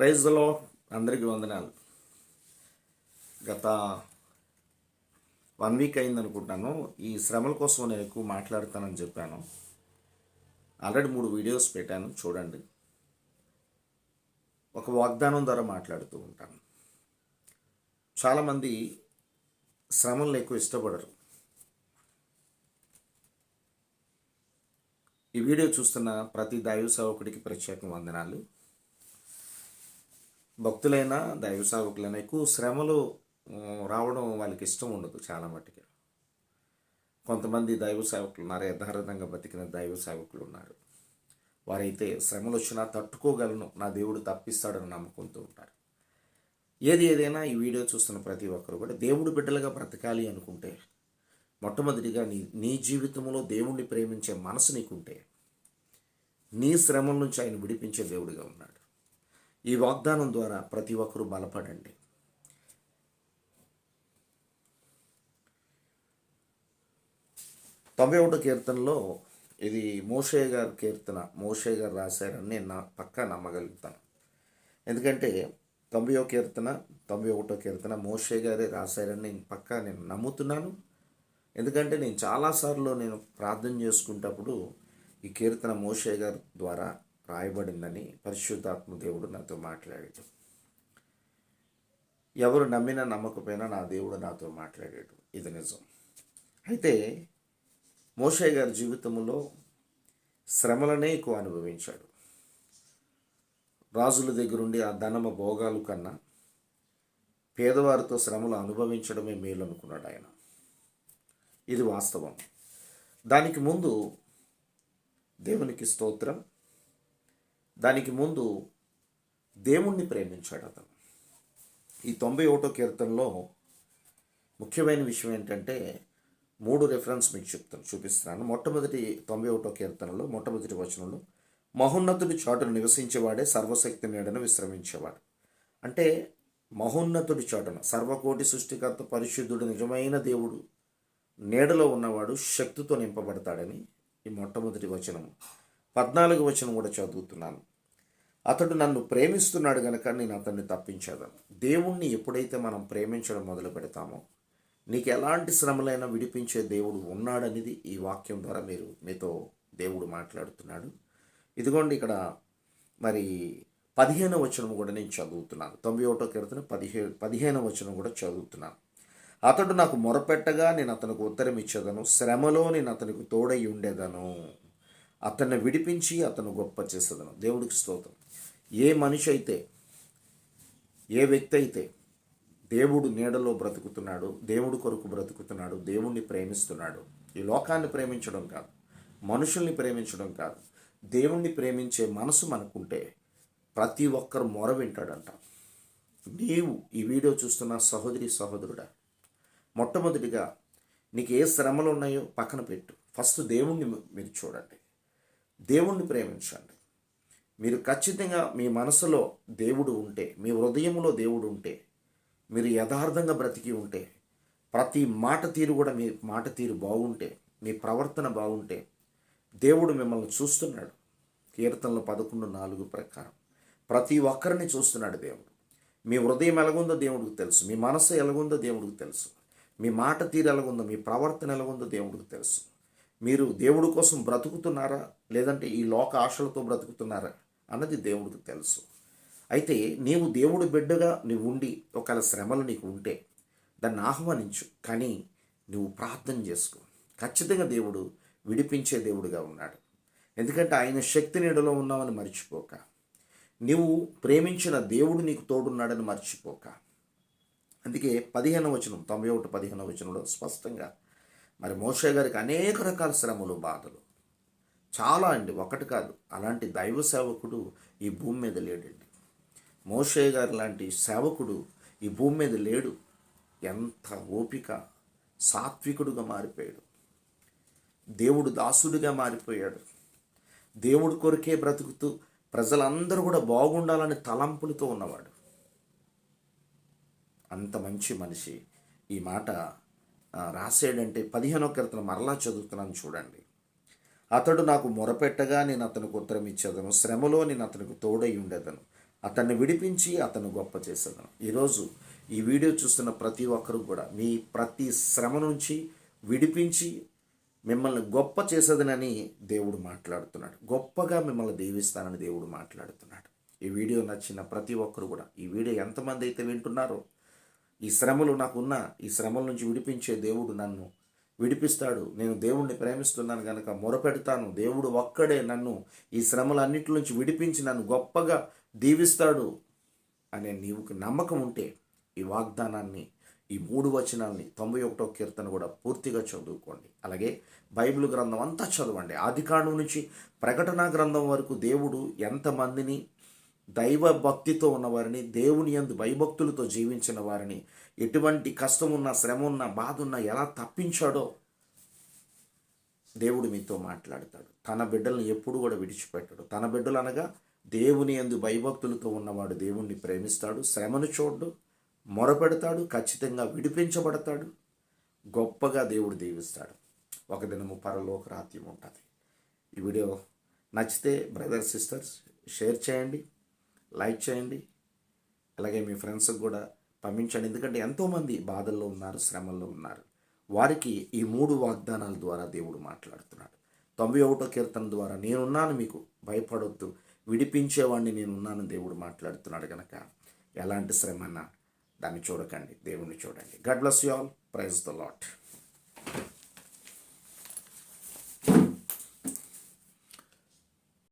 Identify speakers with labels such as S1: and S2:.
S1: ప్రైజ్లో అందరికీ వందనాలు. గత వన్ వీక్ అయింది అనుకుంటాను ఈ శ్రమల కోసం నేను ఎక్కువ మాట్లాడతానని చెప్పాను. ఆల్రెడీ మూడు వీడియోస్ పెట్టాను చూడండి. ఒక వాగ్దానం ద్వారా మాట్లాడుతూ ఉంటాను. చాలామంది శ్రమలను ఎక్కువ ఇష్టపడరు. ఈ వీడియో చూస్తున్న ప్రతి దైవ సేవకుడికి ప్రత్యేక వందనాలు. భక్తులైనా దైవ సేవకులైనా ఎక్కువ శ్రమలు రావడం వాళ్ళకి ఇష్టం ఉండదు చాలా మట్టుకి. కొంతమంది దైవ సేవకులు ఉన్నారు యథార్థంగా బతికిన దైవ సేవకులు ఉన్నారు. వారైతే శ్రమలు వచ్చినా తట్టుకోగలను నా దేవుడు తప్పిస్తాడని నమ్ముకుంటూ ఉంటారు. ఏది ఏదైనా ఈ వీడియో చూస్తున్న ప్రతి ఒక్కరు కూడా దేవుడు బిడ్డలుగా బ్రతకాలి అనుకుంటే మొట్టమొదటిగా నీ నీ జీవితంలో దేవుణ్ణి ప్రేమించే మనసు నీకుంటే నీ శ్రమల నుంచి ఆయన విడిపించే దేవుడిగా ఉన్నాడు. ఈ వాగ్దానం ద్వారా ప్రతి ఒక్కరూ బలపడండి. తొంభై ఒకటో కీర్తనలో ఇది మోషే గారి కీర్తన మోషే గారు రాశారని నేను నా పక్కా నమ్మగలుగుతాను. ఎందుకంటే తొంభై ఒక కీర్తన తొంభై ఒకటో కీర్తన మోషే గారే రాశారని నేను పక్కా నేను నమ్ముతున్నాను. ఎందుకంటే నేను చాలాసార్లు నేను ప్రార్థన చేసుకుంటప్పుడు ఈ కీర్తన మోషే గారి ద్వారా రాయబడిందని పరిశుద్ధాత్మ దేవుడు నాతో మాట్లాడాడు. ఎవరు నమ్మినా నమ్మకపోయినా నా దేవుడు నాతో మాట్లాడాడు. ఇది నిజం. అయితే మోషయ్య గారి జీవితంలో శ్రమలనే ఎక్కువ అనుభవించాడు. రాజుల దగ్గరుండి ఆ ధనమ భోగాలు కన్నా పేదవారితో శ్రమలు అనుభవించడమే మేలు అనుకున్నాడు ఆయన. ఇది వాస్తవం. దానికి ముందు దేవునికి స్తోత్రం దానికి ముందు దేవుణ్ణి ప్రేమించాడు అతను. ఈ తొంభై ఒకటో కీర్తనలో ముఖ్యమైన విషయం ఏంటంటే మూడు రెఫరెన్స్ మీకు చెప్తాను చూపిస్తున్నాను. మొట్టమొదటి తొంభై ఒకటో కీర్తనలో మొట్టమొదటి వచనంలో మహోన్నతుడి చాటును నివసించేవాడే సర్వశక్తి నీడను విశ్రమించేవాడు. అంటే మహోన్నతుడి చాటున సర్వకోటి సృష్టికర్త పరిశుద్ధుడు నిజమైన దేవుడు నీడలో ఉన్నవాడు శక్తితో నింపబడతాడని ఈ మొట్టమొదటి వచనం పద్నాలుగు వచనం కూడా చదువుతున్నాను. అతడు నన్ను ప్రేమిస్తున్నాడు గనక నేను అతన్ని తప్పించేదాను. దేవుణ్ణి ఎప్పుడైతే మనం ప్రేమించడం మొదలు పెడతామో నీకు ఎలాంటి శ్రమలైనా విడిపించే దేవుడు ఉన్నాడనేది ఈ వాక్యం ద్వారా మీరు మీతో దేవుడు మాట్లాడుతున్నాడు. ఇదిగోండి ఇక్కడ మరి పదిహేను వచనం కూడా నేను చదువుతున్నాను. తొంభై ఒకటో కీర్తన పదిహే పదిహేను వచనం కూడా చదువుతున్నాను. అతడు నాకు మొరపెట్టగా నేను అతనికి ఉత్తరం ఇచ్చేదను శ్రమలో నేను అతనికి తోడై ఉండేదను. అతన్ని విడిపించి అతను గొప్ప చేసేదను. దేవుడికి స్తోత్రం. ఏ మనిషి అయితే ఏ వ్యక్తి అయితే దేవుడు నీడలో బ్రతుకుతున్నాడు దేవుడు కొరకు బ్రతుకుతున్నాడు దేవుణ్ణి ప్రేమిస్తున్నాడు ఈ లోకాన్ని ప్రేమించడం కాదు మనుషుల్ని ప్రేమించడం కాదు దేవుణ్ణి ప్రేమించే మనసు మనకుంటే ప్రతి ఒక్కరు మొర వింటాడంట. నీవు ఈ వీడియో చూస్తున్న సహోదరి సహోదరుడా మొట్టమొదటిగా నీకు ఏ శ్రమలు ఉన్నాయో పక్కన పెట్టు. ఫస్ట్ దేవుణ్ణి మీరు చూడండి. దేవుణ్ణి ప్రేమించండి. మీరు ఖచ్చితంగా మీ మనసులో దేవుడు ఉంటే మీ హృదయంలో దేవుడు ఉంటే మీరు యథార్థంగా బ్రతికి ఉంటే ప్రతి మాట తీరు కూడా మీ మాట తీరు బాగుంటే మీ ప్రవర్తన బాగుంటే దేవుడు మిమ్మల్ని చూస్తున్నాడు. కీర్తనలు పదకొండు నాలుగు ప్రకారం. ప్రతి ఒక్కరిని చూస్తున్నాడు దేవుడు. మీ హృదయం ఎలాగుందో దేవుడికి తెలుసు. మీ మనసు ఎలాగుందో దేవుడికి తెలుసు. మీ మాట తీరు ఎలాగుందో మీ ప్రవర్తన ఎలాగుందో దేవుడికి తెలుసు. మీరు దేవుడి కోసం బ్రతుకుతున్నారా? లేదంటే ఈ లోక ఆశలతో బ్రతుకుతున్నారా? అన్నది దేవుడికి తెలుసు. అయితే నీవు దేవుడు బిడ్డగా నీవు ఉండి ఒకవేళ శ్రమలు నీకు ఉంటే దాన్ని ఆహ్వానించు. కానీ నువ్వు ప్రార్థన చేసుకో. ఖచ్చితంగా దేవుడు విడిపించే దేవుడిగా ఉన్నాడు. ఎందుకంటే ఆయన శక్తి నీడలో ఉన్నామని మర్చిపోక. నీవు ప్రేమించిన దేవుడు నీకు తోడున్నాడని మర్చిపోక. అందుకే పదిహేను వచనం తొంభై ఒకటి పదిహేను వచనంలో స్పష్టంగా మరి మోషే గారికి అనేక రకాల శ్రమలు బాధలు చాలా అండి ఒకటి కాదు. అలాంటి దైవ సేవకుడు ఈ భూమి మీద లేడండి. మోషే గారు లాంటి సేవకుడు ఈ భూమి మీద లేడు. ఎంత ఓపిక సాత్వికుడుగా మారిపోయాడు. దేవుడు దాసుడిగా మారిపోయాడు. దేవుడి కొరకే బ్రతుకుతూ ప్రజలందరూ కూడా బాగుండాలని తలంపులతో ఉన్నవాడు. అంత మంచి మనిషి. ఈ మాట రాసేడంటే పదిహేనో కీర్తన మరలా చదువుతున్నాను చూడండి. అతడు నాకు మొరపెట్టగా నేను అతనికి ఉత్తరం ఇచ్చేదను. శ్రమలో నేను అతనికి తోడై ఉండేదను. అతన్ని విడిపించి అతను గొప్ప చేసేదను. ఈరోజు ఈ వీడియో చూస్తున్న ప్రతి ఒక్కరు కూడా మీ ప్రతి శ్రమ నుంచి విడిపించి మిమ్మల్ని గొప్ప చేసేదనని దేవుడు మాట్లాడుతున్నాడు. గొప్పగా మిమ్మల్ని దీవిస్తానని దేవుడు మాట్లాడుతున్నాడు. ఈ వీడియో నచ్చిన ప్రతి ఒక్కరు కూడా ఈ వీడియో ఎంతమంది అయితే వింటున్నారో ఈ శ్రమలు నాకున్న ఈ శ్రమల నుంచి విడిపించే దేవుడు నన్ను విడిపిస్తాడు. నేను దేవుణ్ణి ప్రేమిస్తున్నాను కనుక మొరపెడతాను. దేవుడు ఒక్కడే నన్ను ఈ శ్రమలన్నిటి నుంచి విడిపించి నన్ను గొప్పగా దీవిస్తాడు అనే నీవుకు నమ్మకం ఉంటే ఈ వాగ్దానాన్ని ఈ మూడు వచనాల్ని తొంభై ఒకటో కీర్తన కూడా పూర్తిగా చదువుకోండి. అలాగే బైబిల్ గ్రంథం అంతా చదవండి. ఆదికాండం నుంచి ప్రకటన గ్రంథం వరకు దేవుడు ఎంతమందిని దైవ భక్తితో ఉన్నవారిని దేవుని యందు భయభక్తులతో జీవించిన వారిని ఎటువంటి కష్టం ఉన్నా శ్రమ ఉన్నా బాధ ఉన్నా ఎలా తప్పించాడో దేవుడు మీతో మాట్లాడతాడు. తన బిడ్డలను ఎప్పుడు కూడా విడిచిపెట్టడు. తన బిడ్డలు అనగా దేవుని యందు భయభక్తులతో ఉన్నవాడు దేవుణ్ణి ప్రేమిస్తాడు శ్రమను చూడ్డు మొరపెడతాడు ఖచ్చితంగా విడిపించబడతాడు గొప్పగా దేవుడు దీవిస్తాడు. ఒక దినము పరలోక రాత్యం ఉంటుంది. ఈ వీడియో నచ్చితే బ్రదర్ సిస్టర్స్ షేర్ చేయండి. లైక్ చేయండి. అలాగే మీ ఫ్రెండ్స్కి కూడా పంపించండి. ఎందుకంటే ఎంతోమంది బాధల్లో ఉన్నారు శ్రమల్లో ఉన్నారు. వారికి ఈ మూడు వాగ్దానాల ద్వారా దేవుడు మాట్లాడుతున్నాడు. తొంభై ఒకటో కీర్తన ద్వారా నేనున్నాను మీకు భయపడొద్దు. విడిపించేవాడిని నేనున్నాను దేవుడు మాట్లాడుతున్నాడు కనుక ఎలాంటి శ్రమన్నా దాన్ని చూడకండి దేవుణ్ణి చూడండి. God bless you all praise the Lord